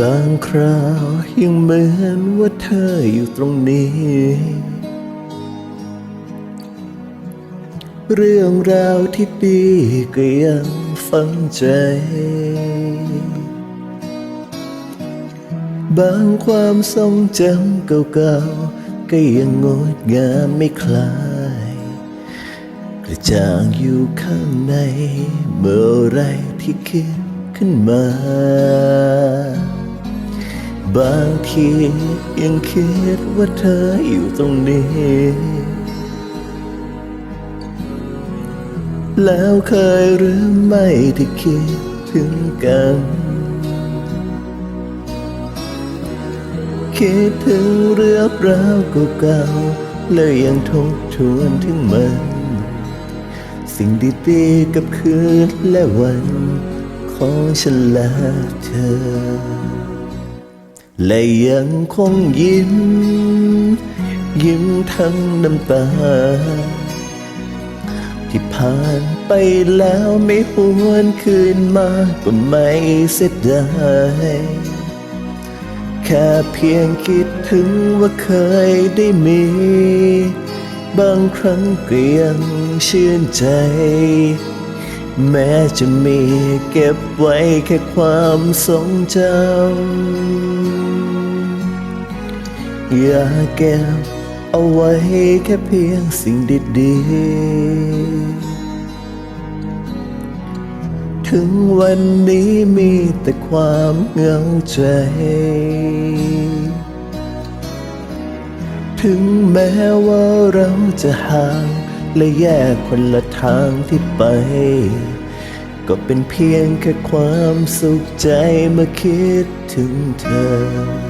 บางคราวยังเหมือนว่าเธออยู่ตรงนี้ เรื่องราวที่ดีก็ยังฝังใจ บางความทรงจำเก่าๆ ก็ยังงดงามไม่คลาย กระจ่างอยู่ข้างในเมื่อไรที่คิดขึ้นมา บางทียังคิดว่าเธออยู่ตรงนี้ แล้วเคยหรือไม่ที่คิดถึงกัน คิดถึงเรื่องราวเก่าๆแล้วยังทบทวนถึงมัน สิ่งดีๆกับคืนและวันของฉันและเธอ และยังคงยิ้ม ยิ้มทั้งน้ำตา ที่ผ่านไปแล้วไม่หวนคืนมาก็ไม่เสียดายแค่เพียงคิดถึงว่าเคยได้มี บางครั้งก็ยังชื่นใจ แม้จะมีเก็บไว้แค่ความทรงจำ อย่าเก็บเอาไว้แค่เพียงสิ่งดีๆ ถึงวันนี้มีแต่ความเหงาใจ ถึงแม้ว่าเราจะห่างและแยกคนละทางที่ไป ก็เป็นเพียงแค่ความสุขใจเมื่อคิดถึงเธอ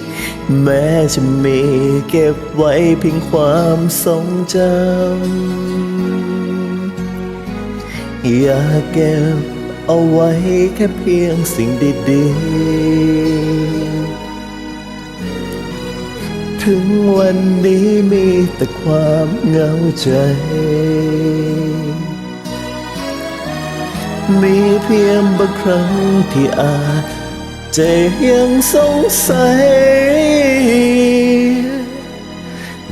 แม้จะมีเก็บไว้เพียงความทรงจำอย่าเก็บเอาไว้แค่เพียงสิ่งดีๆ ถึงวันนี้มีแต่ความเหงาใจ มีเพียงบางครั้งที่อาจ จะยังสงสัย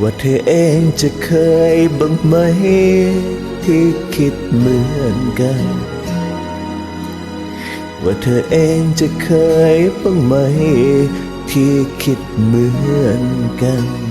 ว่าเธอเองจะเคยบ้างไหม ที่คิดเหมือนกัน ว่าเธอเองจะเคยบ้างไหม ที่คิดเหมือนกัน